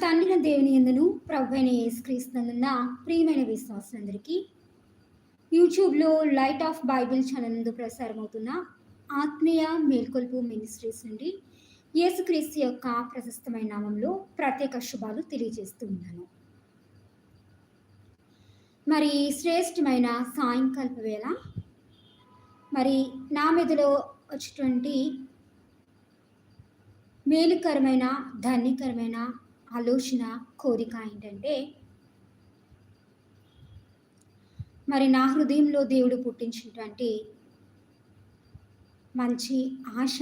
తండ్రిన దేవుని ఎందును ప్రభువైన అయిన ప్రియమైన విశ్వాసులందరికీ యూట్యూబ్లో లైట్ ఆఫ్ బైబిల్ ఛానల్ నందు ప్రసారమవుతున్న ఆత్మీయ మేల్కొల్పు మినిస్ట్రీస్ నుండి యేసుక్రీస్తు యొక్క ప్రశస్తమైన నామంలో ప్రత్యేక శుభాలు తెలియజేస్తూ ఉన్నాను. మరి శ్రేష్టమైన సాయంకాలపు వేళ మరి నా మీదలో వచ్చేటువంటి మేలుకరమైన ధన్యకరమైన ఆలోచన కోరిక ఏంటంటే మరి నా హృదయంలో దేవుడు పుట్టించినటువంటి మంచి ఆశ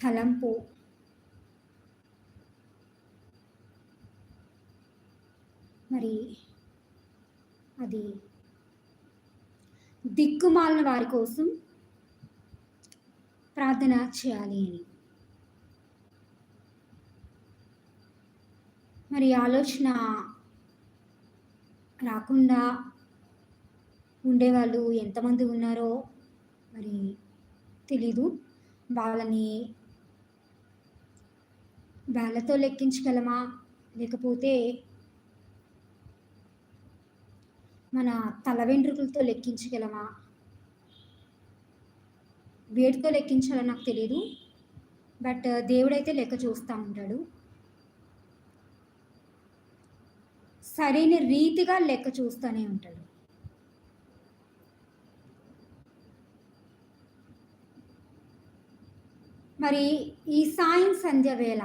తలంపు మరి అది దిక్కుమాలిన వారి కోసం ప్రార్థన చేయాలి అని. మరి ఆలోచన రాకుండా ఉండేవాళ్ళు ఎంతమంది ఉన్నారో మరి తెలీదు. వాళ్ళని వేళ్ళతో లెక్కించగలమా? లేకపోతే మన తల వెంట్రుకలతో లెక్కించగలమా? వేటితో లెక్కించాలో నాకు తెలియదు బట్ దేవుడైతే లెక్క చూస్తూ ఉంటాడు. సరైన రీతిగా లెక్క చూస్తూనే ఉంటాడు. మరి ఈ సాయం సంధ్య వేళ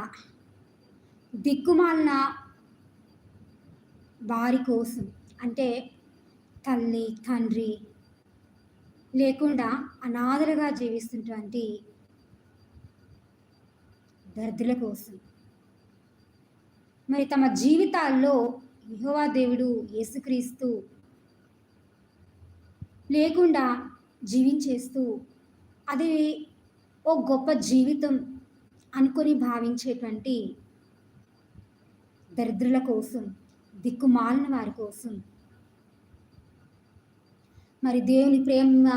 దిక్కుమాలిన వారి కోసం అంటే తల్లి తండ్రి లేకుండా అనాథలుగా జీవిస్తున్నటువంటి దర్దుల కోసం. మరి తమ జీవితాల్లో యహోవా దేవుడు యేసుక్రీస్తు లేకుండా జీవించేస్తూ అది ఓ గొప్ప జీవితం అనుకొని భావించేటువంటి దరిద్రుల కోసం దిక్కుమాలిన వారి కోసం మరి దేవుని ప్రేమ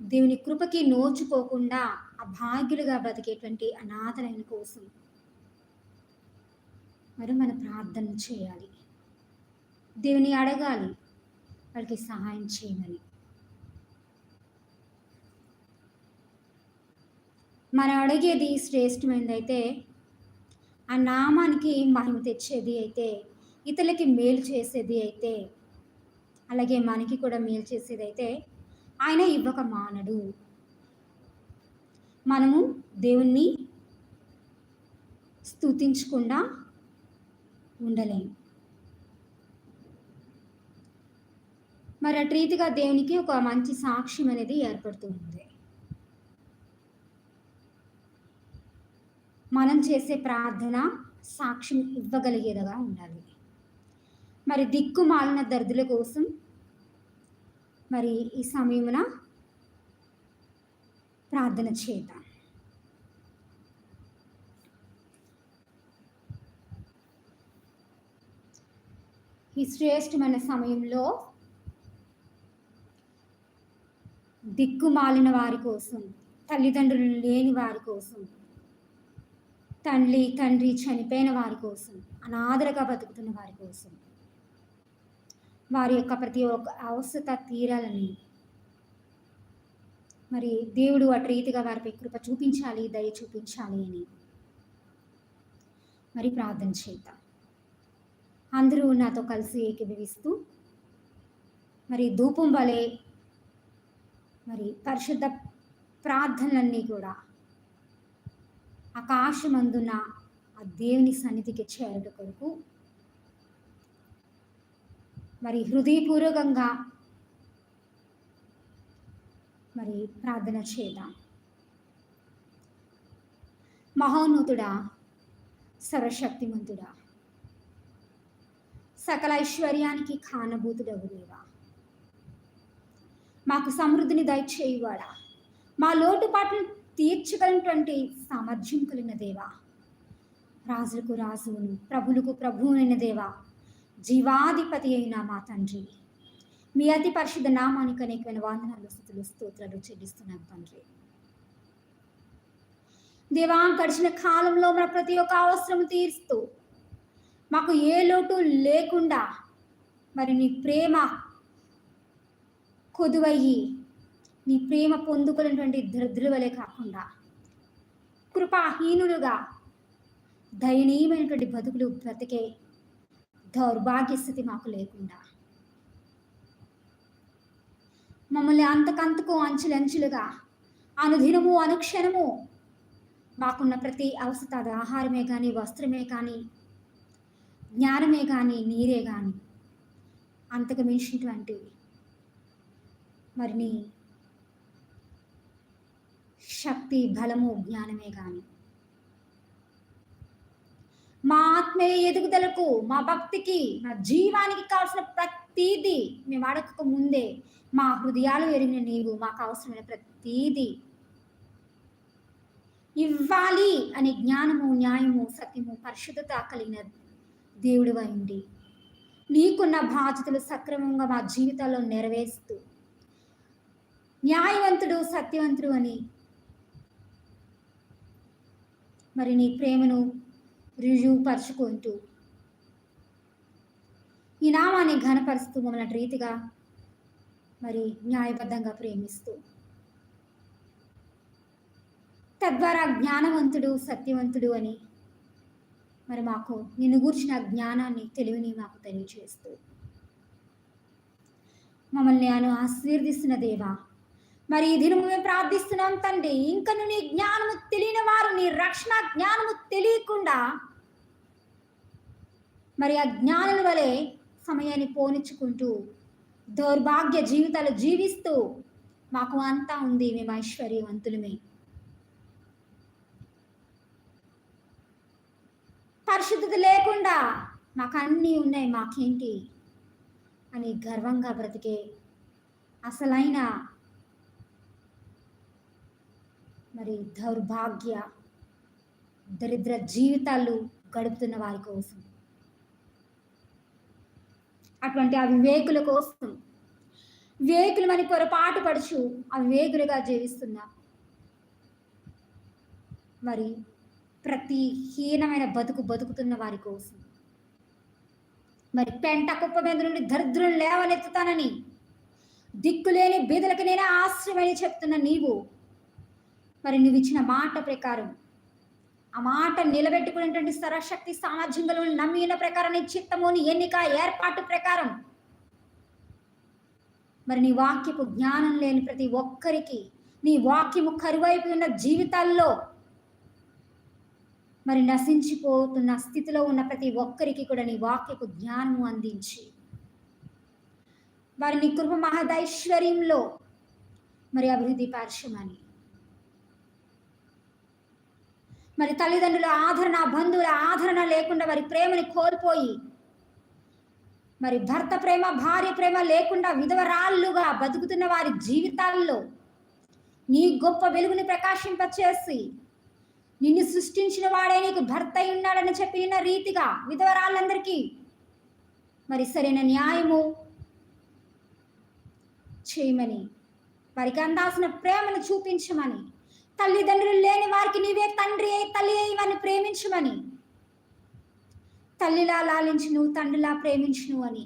దేవుని కృపకి నోచుకోకుండా అభాగ్యులుగా బ్రతికేటువంటి అనాథలైన కోసం మరి మన ప్రార్థన చేయాలి. దేవుని అడగాలి వాళ్ళకి సహాయం చేయమని. మనం అడిగేది శ్రేష్టమైనది అయితే ఆ నామానికి మహిమ తెచ్చేది అయితే ఇతరులకి మేలు చేసేది అయితే అలాగే మనకి కూడా మేలు చేసేదైతే ఆయన ఇవ్వక మానడు. మనము దేవుణ్ణి స్థుతించకుండా ఉండలేము మరి అటు రీతిగా దేవునికి ఒక మంచి సాక్ష్యం అనేది ఏర్పడుతూ ఉంది. మనం చేసే ప్రార్థన సాక్ష్యం ఇవ్వగలిగేదిగా ఉండాలి. మరి దిక్కుమాలిన దర్దుల కోసం మరి ఈ సమయమున ప్రార్థన చేద్దాం. ఈ శ్రేష్టమైన సమయంలో దిక్కుమాలిన వారి కోసం తల్లిదండ్రులు లేని వారి కోసం తండ్రి తండ్రి చనిపోయిన వారి కోసం అనాదరగా బతుకుతున్న వారి కోసం వారి యొక్క ప్రతి ఒక్క అవసరత తీరాలని. మరి దేవుడు అటు రీతిగా వారిపై కృప చూపించాలి దయ చూపించాలి అని. మరి ప్రార్థన చేద్దాం. అందరూ నాతో కలిసి ఏకీభవిస్తూ మరి ధూపం వలె మరి పరిశుద్ధ ప్రార్థనలన్నీ కూడా ఆకాశమందున ఆ దేవుని సన్నిధికి చేరట కొరకు మరి హృదయపూర్వకంగా మరి ప్రార్థన చేద్దాం. మహోన్నతుడా సర్వశక్తిమంతుడా సకల ఐశ్వర్యానికి కానభూతుడవు దేవా మాకు సమృద్ధిని దయచేయువాడా. మా లోటుపాట్లను తీర్చగలిగినటువంటి సామర్థ్యం కలిగిన దేవా. రాజులకు రాజువును ప్రభులకు ప్రభువునైన దేవా జీవాధిపతి అయిన మా తండ్రి. మీ అతి పరిశుద్ధ నామానికి అనేకమైన వందనాలు స్థుతులు స్తోత్రాలు చెల్లిస్తున్నాం తండ్రి. దేవా గడిచిన కాలంలో మన ప్రతి ఒక్క అవసరం తీరుస్తూ మాకు ఏ లోటు లేకుండా మరి నీ ప్రేమ కొదువయ్యి నీ ప్రేమ పొందుకున్నటువంటి దరిద్రువలే కాకుండా కృపాహీనులుగా దయనీయమైనటువంటి బతుకులు బ్రతికే దౌర్భాగ్యస్థితి మాకు లేకుండా. మమ్మల్ని అంతకంతకు అంచులంచులుగా అనుదినము అనుక్షణము మాకున్న ప్రతి అవసరత అది ఆహారమే కానీ వస్త్రమే కానీ జ్ఞానమే కానీ నీరే కానీ అంతకు మించినటువంటి మరి శక్తి బలము జ్ఞానమే కానీ మా ఆత్మీయ ఎదుగుదలకు మా భక్తికి మా జీవానికి కావాల్సిన ప్రతీది మేము అడగక ముందే మా హృదయాలు ఎరిగిన నీవు మాకు అవసరమైన ప్రతీది. ఇవ్వాలి అనే జ్ఞానము న్యాయము సత్యము పరిశుద్ధత కలిగిన దేవుడు అయింది నీకున్న బాధ్యతలు సక్రమంగా మా జీవితాల్లో నెరవేరుస్తూ న్యాయవంతుడు సత్యవంతుడు అని మరి నీ ప్రేమను రుజువుపరుచుకుంటూ. ఈ నామాన్ని ఘనపరుస్తూ మమ్మల్ని రీతిగా మరి న్యాయబద్ధంగా ప్రేమిస్తూ. తద్వారా జ్ఞానవంతుడు సత్యవంతుడు అని మరి మాకు నిన్ను గూర్చిన జ్ఞానాన్ని తెలివిని మాకు తెలియచేస్తూ. మమ్మల్ని నేను ఆశీర్దిస్తున్న దేవా మరి ఈ దినము మేము ప్రార్థిస్తున్నాం తండ్రి. ఇంకను నీ జ్ఞానము తెలియని వారు నీ రక్షణ జ్ఞానము తెలియకుండా మరి ఆ జ్ఞానుల వలె సమయాన్ని పోనిచ్చుకుంటూ దౌర్భాగ్య జీవితాలు జీవిస్తూ మాకు అంతా ఉంది మేము ఐశ్వర్యవంతులమే. పరిశుద్ధత లేకుండా మాకు అన్నీ ఉన్నాయి మాకేంటి? అని గర్వంగా బ్రతికే అసలైన మరి దౌర్భాగ్య దరిద్ర జీవితాలు గడుపుతున్న వారి కోసం. అటువంటి అవివేకుల కోసం. వివేకులు అని పొరపాటు పడుచు అవివేకులుగా జీవిస్తున్న మరి ప్రతి హీనమైన బతుకు బతుకుతున్న వారి కోసం. మరి పెంట కుప్ప మీద నుండి దరిద్రులు లేవనెత్తుతానని దిక్కులేని బీదలకు నేనే ఆశ్రయమని చెప్తున్న నీవు. మరి నువ్వు ఇచ్చిన మాట ప్రకారం ఆ మాట నిలబెట్టుకునేటువంటి సరశక్తి సామర్థ్యంలో నమ్మిన ప్రకారం నీ చిత్తముని ఎన్నిక ఏర్పాటు ప్రకారం మరి నీ వాక్యపు జ్ఞానం లేని ప్రతి ఒక్కరికి నీ వాక్యము కరువైపు ఉన్న జీవితాల్లో మరి నశించిపోతున్న స్థితిలో ఉన్న ప్రతి ఒక్కరికి కూడా నీ వాక్యపు జ్ఞానము అందించి వారిని కృప మహదైశ్వర్యంలో మరి అభివృద్ధి పార్శ్వమని మరి తల్లిదండ్రుల ఆదరణ బంధువుల ఆదరణ లేకుండా వారి ప్రేమని కోల్పోయి మరి భర్త ప్రేమ భార్య ప్రేమ లేకుండా విధవరాళ్ళుగా బతుకుతున్న వారి జీవితాల్లో నీ గొప్ప వెలుగుని ప్రకాశింపచేసి నిన్ను సృష్టించిన వాడే నీకు భర్త అయి ఉన్నాడని చెప్పిన రీతిగా విధవరాళ్ళందరికీ మరి సరైన న్యాయము చేయమని వారికి అందాల్సిన ప్రేమను చూపించమని తల్లిదండ్రులు లేని వారికి నీవే తండ్రి అయి తల్లి అయి వారిని ప్రేమించమని. తల్లిలా లాలించును తండ్రిలా ప్రేమించును అని.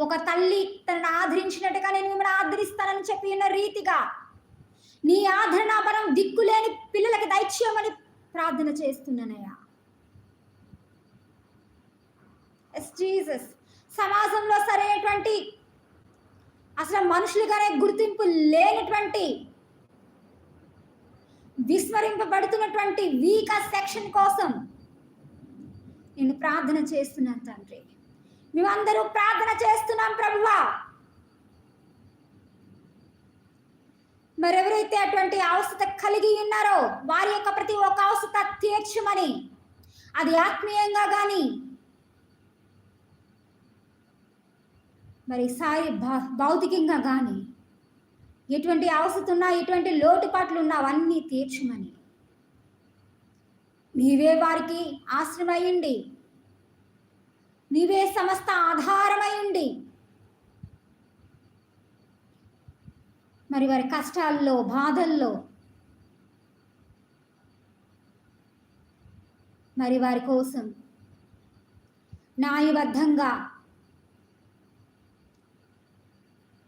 ఒక తల్లి తనను ఆదరించినట్టుగా నేను మిమ్మల్ని ఆదరిస్తానని చెప్పి ఉన్న రీతిగా నీ ఆదరణ బలం దిక్కులేని పిల్లలకి దైత్యమని ప్రార్థన చేస్తున్నానయ్యా. ఎస్ జీసస్ సమాజంలో సరైనటువంటి అసలు మనుషులుగానే గుర్తింపు లేనటువంటి విస్మరింపబడుతున్నటువంటి వీక సెక్షన్ కోసం నేను ప్రార్థన చేస్తున్నాను తండ్రి. మేమందరూ ప్రార్థన చేస్తున్నాం ప్రభువా. మరెవరైతే అటువంటి అవసరత కలిగి ఉన్నారో వారి యొక్క ప్రతి ఒక్క అవసరత తీర్చమని అది ఆత్మీయంగా కానీ మరి సాయి భా భౌతికంగా కానీ ఎటువంటి అవసరం ఉన్నా ఎటువంటి లోటుపాట్లు ఉన్నా అవన్నీ తీర్చమని. నీవే వారికి ఆశ్రమయ్యండి. నీవే సమస్త ఆధారమయ్యండి. మరి వారి కష్టాల్లో బాధల్లో మరి వారి కోసం న్యాయబద్ధంగా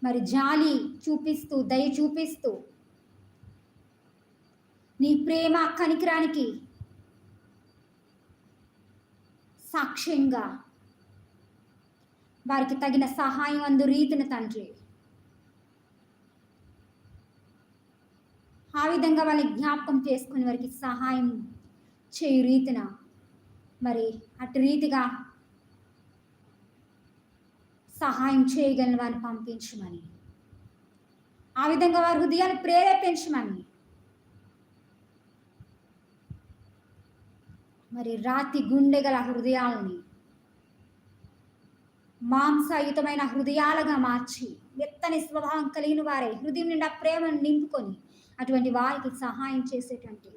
మరి జాలి చూపిస్తూ దయ చూపిస్తూ నీ ప్రేమ కనికరానికి సాక్ష్యంగా వారికి తగిన సహాయం అందు రీతిన తండ్రి. ఆ విధంగా వాళ్ళని జ్ఞాపకం చేసుకుని వారికి సహాయం చేయు రీతిన మరి అటు రీతిగా సహాయం చేయగలిగిన వారిని పంపించమని. ఆ విధంగా వారి హృదయాన్ని ప్రేరేపించమని. మరి రాతి గుండె గల హృదయాలని మాంసయుతమైన హృదయాలుగా మార్చి మెత్తని స్వభావం కలిగిన వారే హృదయం నిండా ప్రేమను నింపుకొని అటువంటి వారికి సహాయం చేసేటువంటి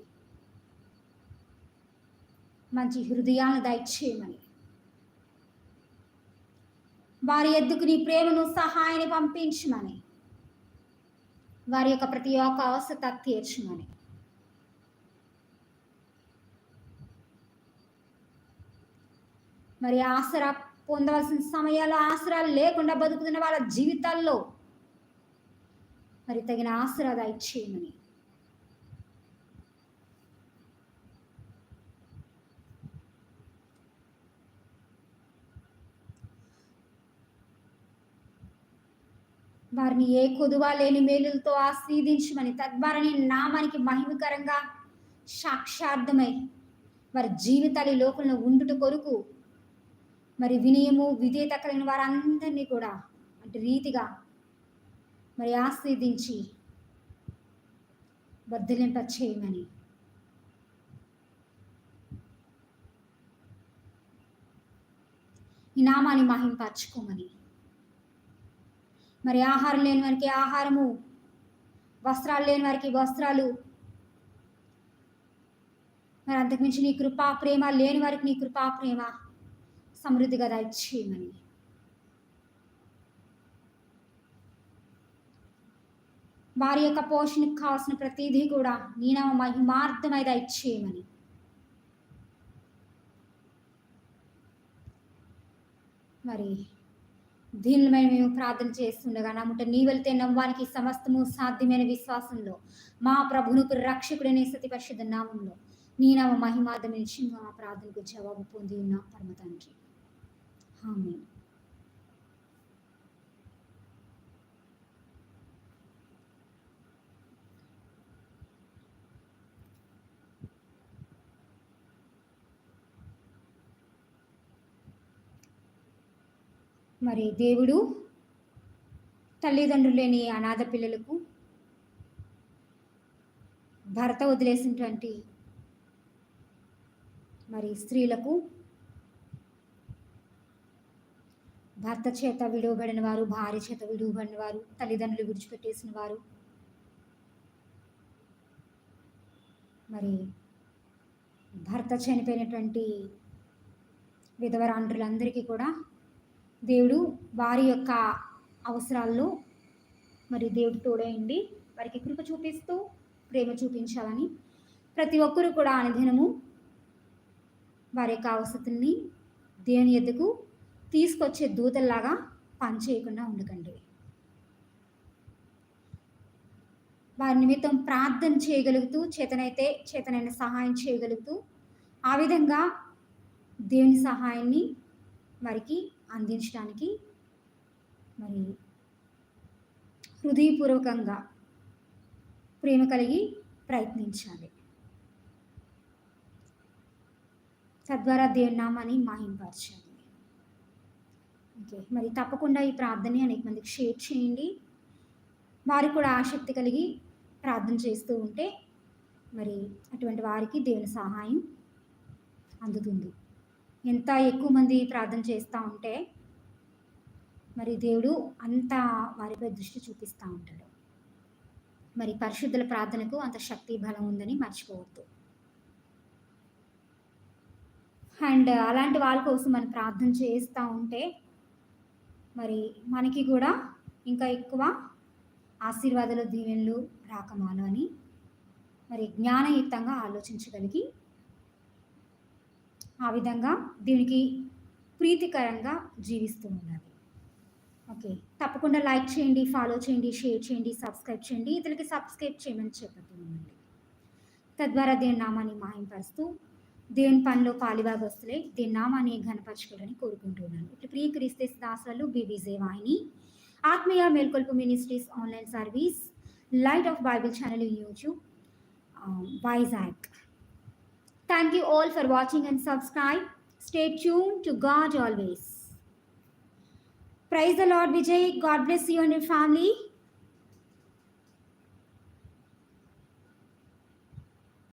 మంచి హృదయాలను దయచేయమని. వారి ఎద్దుకు నీ ప్రేమను సహాయాన్ని పంపించమని. వారి యొక్క ప్రతి ఒక్క అవసరత తీర్చమని. మరి ఆసరా పొందవలసిన సమయాల్లో ఆసరాలు లేకుండా బతుకుతున్న వాళ్ళ జీవితాల్లో మరి తగిన ఆసరా దయచేయమని వారిని ఏ కొదువా లేని మేలులతో ఆశీర్దించమని తద్వారా నీ నామానికి మహిమకరంగా సాక్షార్థమై వారి జీవితాలు ఈ లోకంలో ఉండుట కొరకు మరి వినయము విధేయత కలిగిన వారందరినీ కూడా అంటే రీతిగా మరి ఆశీర్దించి వర్ధలింప చేయమని. ఈ నామాన్ని మహింపరచుకోమని. మరి ఆహారం లేని వారికి ఆహారము వస్త్రాలు లేని వారికి వస్త్రాలు. మరి అంతకుమించి నీ కృపా ప్రేమ లేని వారికి నీ కృపా ప్రేమ సమృద్ధిగా దయచేయమని. వారి యొక్క పోషణకు కావాల్సిన ప్రతిదీ కూడా నీ మహిమార్థమై దయచేయమని. మరి దీనిపై మేము ప్రార్థన చేస్తుండగా నమ్ముట నీ వెళ్తే నవ్వానికి సమస్తము సాధ్యమైన విశ్వాసంలో మా ప్రభును రక్షకుడనే సతి పరిశుద్ధ నామంలో నీ నామ మహిమార్థం నుంచి మా ప్రార్థనకు జవాబు పొంది ఉన్న పరమ తండ్రి ఆమె మరి దేవుడు తల్లిదండ్రులు లేని అనాథ పిల్లలకు భర్త వదిలేసినటువంటి మరి స్త్రీలకు భర్త చేత విడువబడిన వారు భార్య చేత విడువబడిన వారు తల్లిదండ్రులు విడిచిపెట్టేసిన వారు మరి భర్త చనిపోయినటువంటి విధవరాండ్రులందరికీ కూడా దేవుడు వారి యొక్క అవసరాల్లో మరి దేవుడు తోడయండి వారికి కృప చూపిస్తూ ప్రేమ చూపించాలని ప్రతి ఒక్కరూ కూడా అనుదినము వారి యొక్క అవసరతుల్ని దేవుని ఎద్దుకు తీసుకొచ్చే దూతల్లాగా పనిచేయకుండా ఉండకండి. వారి నిమిత్తం ప్రార్థన చేయగలుగుతూ చేతనైతే చేతనైన సహాయం చేయగలుగుతూ ఆ విధంగా దేవుని సహాయాన్ని వారికి అందించడానికి మరి హృదయపూర్వకంగా ప్రేమ కలిగి ప్రయత్నించాలి. తద్వారా దేవుని నామాన్ని ఓకే మరి తప్పకుండా ఈ ప్రార్థనని అనేక మందికి షేర్ చేయండి. వారు కూడా ఆసక్తి కలిగి ప్రార్థన చేస్తూ ఉంటే మరి అటువంటి వారికి దేవుని సహాయం అందుతుంది. ఎంత ఎక్కువ మంది ప్రార్థన చేస్తూ ఉంటే మరి దేవుడు అంత వారిపై దృష్టి చూపిస్తూ ఉంటాడు. మరి పరిశుద్ధుల ప్రార్థనకు అంత శక్తి బలం ఉందని మర్చిపోవద్దు. అండ్ అలాంటి వాళ్ళ కోసం మనం ప్రార్థన చేస్తూ ఉంటే మరి మనకి కూడా ఇంకా ఎక్కువ ఆశీర్వాదాలు దీవెనలు రాకమాను అని మరి జ్ఞానయుక్తంగా ఆలోచించగలిగి ఆ విధంగా దీనికి ప్రీతికరంగా జీవిస్తూ ఉండాలి. ఓకే. తప్పకుండా లైక్ చేయండి ఫాలో చేయండి షేర్ చేయండి సబ్స్క్రైబ్ చేయండి. ఇతరులకి సబ్స్క్రైబ్ చేయమని చెప్తూ ఉండండి తద్వారా దేని నామాన్ని మాయంపరుస్తూ దేవుని పనిలో పాలిభాగస్తులై దేని నామాన్ని ఘనపరచుకోవాలని కోరుకుంటున్నాను ఇట్లా ప్రియ క్రీస్తే దాసాలు బీబీజే వాహిని. ఆత్మీయ మేల్కొల్పు ministries online service light of Bible channel YouTube Vizag. Thank you all for watching and subscribe. Stay tuned to God always. Praise the Lord, Vijay. God bless you and your family.